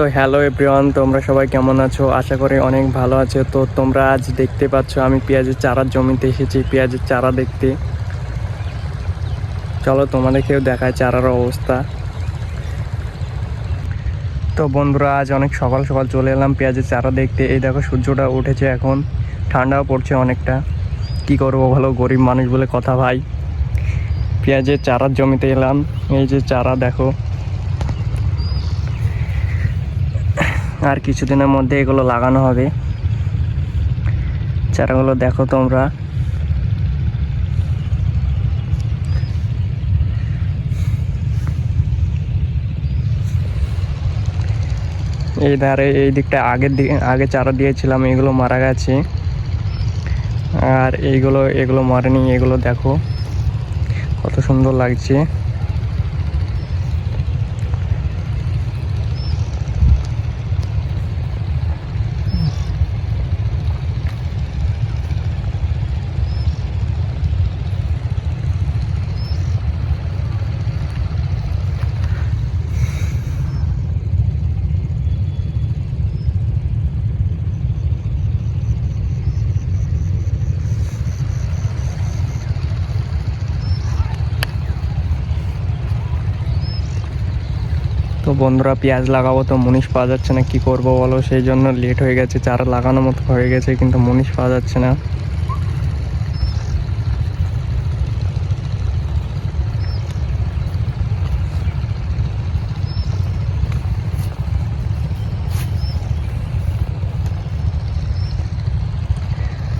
তো hello everyone, তোমরা সবাই কেমন আছো? আশা করি অনেক ভালো আছো। তো তোমরা আজ দেখতে পাচ্ছ, আমি পেঁয়াজের চারার জমিতে এসেছি, পেঁয়াজের চারা দেখতে। চলো তোমাদেরকেও দেখায় চারার অবস্থা। তো বন্ধুরা, আজ অনেক সকাল সকাল চলে এলাম পেঁয়াজের চারা দেখতে। এই দেখো, সূর্যটা উঠেছে এখন। ঠান্ডাও পড়ছে অনেকটা। কি করব ভালো গরিব মানুষ বলে কথা ভাই। পেঁয়াজের চারার জমিতে এলাম। এই যে চারা দেখো। আর কিছুদিনের মধ্যে এগুলো লাগানো হবে। চারাগুলো দেখো তোমরা। এই ধারে এই দিকটা আগের দিকে, আগে চারা দিয়েছিলাম, এগুলো মারা গেছে। আর এইগুলো, এগুলো মরেনি, এগুলো দেখো। কত সুন্দর লাগছে। তো বন্ধুরা, পেঁয়াজ লাগাবো তো মুনিশ পাওয়া যাচ্ছে না, কি করব বলো? সেই জন্য লেট হয়ে গেছে, চারা লাগানোর মতো হয়ে গেছে, কিন্তু মুনিশ পাওয়া যাচ্ছে না।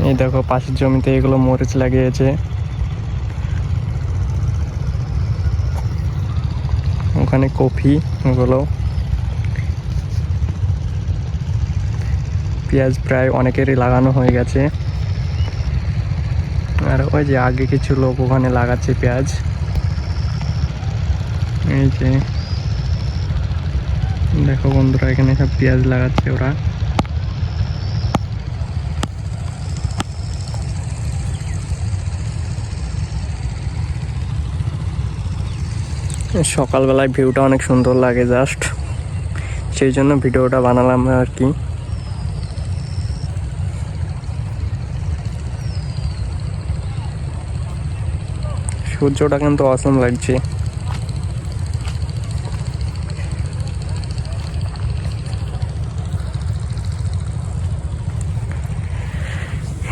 এই দেখো, পাশের জমিতে এগুলো মরিচ লাগিয়েছে। ওখানে কফি, ওগুলো। পেঁয়াজ প্রায় অনেকেরই লাগানো হয়ে গেছে। আর ওই যে আগে কিছু লোক ওখানে লাগাচ্ছে পেঁয়াজ। এই যে, দেখো বন্ধুরা, এখানে সব পেঁয়াজ লাগাচ্ছে ওরা। সকালবেলায় ভিউটা অনেক সুন্দর লাগে জাস্ট। সেই জন্য ভিডিওটা বানালাম আর কি। সূর্যটা কিন্তু অসম লাগছে।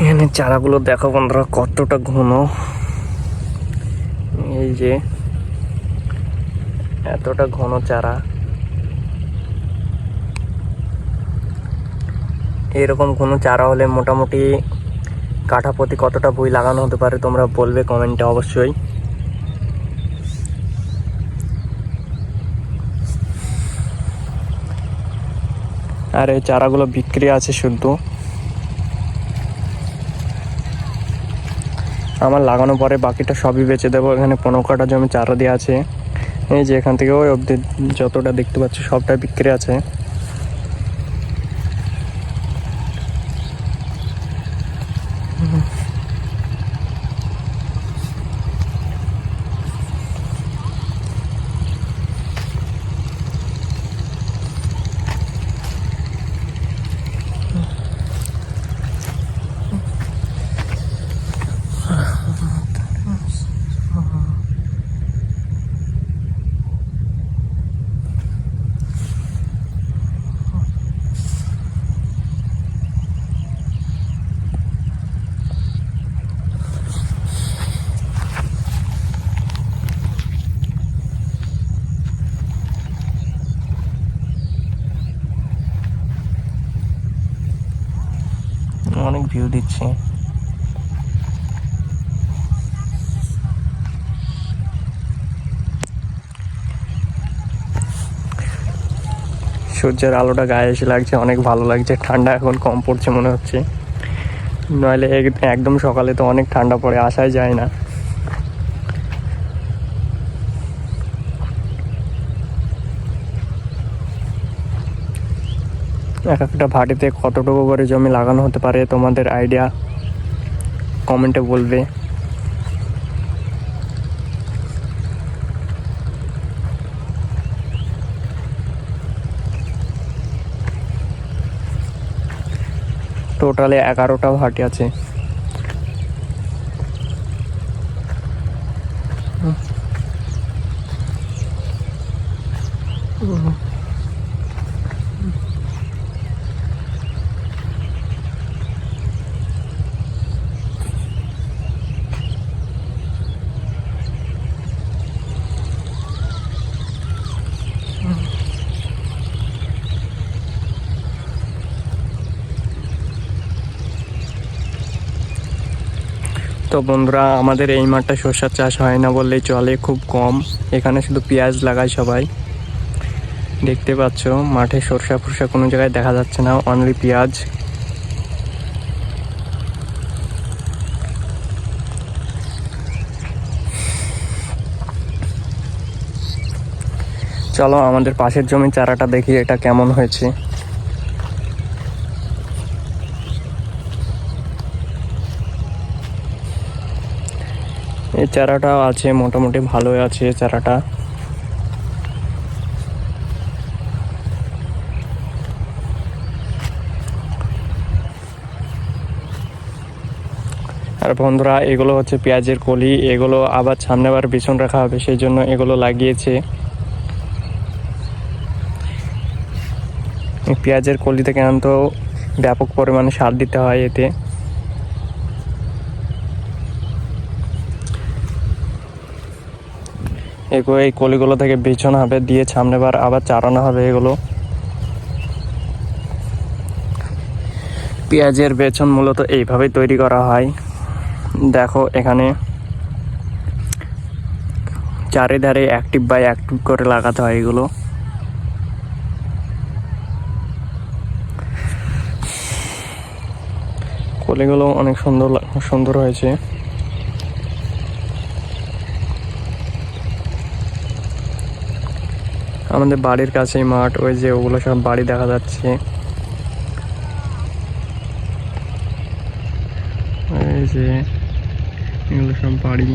এখানে চারাগুলো দেখো বন্ধুরা, কতটা ঘন। এই যে এতটা ঘন চারা। এরকম কোনো চারা হলে মোটামুটি কাঠা প্রতি কতটা বই লাগানো হতে পারে তোমরা বলবে কমেন্টে অবশ্যই। আর এই চারাগুলো বিক্রি আছে শুদ্ধ আমার লাগানো পরে বাকিটা সবই বেচে দেবো, এখানে পনেরো কাটা জমি চারা দেওয়া আছে। এই যে এখান থেকে ওই অবধি যতটা দেখতে পাচ্ছি সবটাই বিক্রি আছে। অনেক ভিউ দিচ্ছে। সূর্যের আলোটা গায়ে এসে লাগছে, অনেক ভালো লাগছে। ঠান্ডা এখন কম পড়ছে মনে হচ্ছে। নইলে এক- একদম সকালে তো অনেক ঠান্ডা পড়ে আসাই যায় না। এক একটা ভাটিতে কতটুকু করে জমি লাগানো হতে পারে, তোমাদের আইডিয়া কমেন্টে বলবে। টোটালে এগারোটা ভাটি আছে। তো বন্ধুরা, আমাদের এই মাঠটা সর্ষার চাষ হয় না বললেই চলে, খুব কম। এখানে শুধু পেঁয়াজ লাগায় সবাই। দেখতে পাচ্ছ, মাঠে সরষা ফরষা কোনো জায়গায় দেখা যাচ্ছে না অনলি পেঁয়াজ। চলো আমাদের পাশের জমির চারাটা দেখি, এটা কেমন হয়েছে। এই চারাটাও আছে, মোটামুটি ভালোই আছে চারাটা। আর বন্ধুরা, এগুলো হচ্ছে পেঁয়াজের কলি, এগুলো আবার সামনে আবার বিছন রাখা হবে, সেই জন্য এগুলো লাগিয়েছে। পেঁয়াজের কলি থেকে আনতো ব্যাপক পরিমাণে সার দিতে হয় এতে। এই কলিগুলো থেকে বিছন হবে, দিয়ে সামনে বার আবার চারানো হবে এগুলো। পেঁয়াজের বেচন মূলত এইভাবেই তৈরি করা হয়। দেখো এখানে চারিধারে অ্যাক্টিভ বাই অ্যাক্টিভ করে লাগাতে হয় এগুলো। কলিগুলো অনেক সুন্দর সুন্দর হয়েছে। আমাদের বাড়ির কাছেই মাঠ, ওই যে ওগুলো সব বাড়ি দেখা যাচ্ছে। এই যে, এগুলো সব বাড়ি।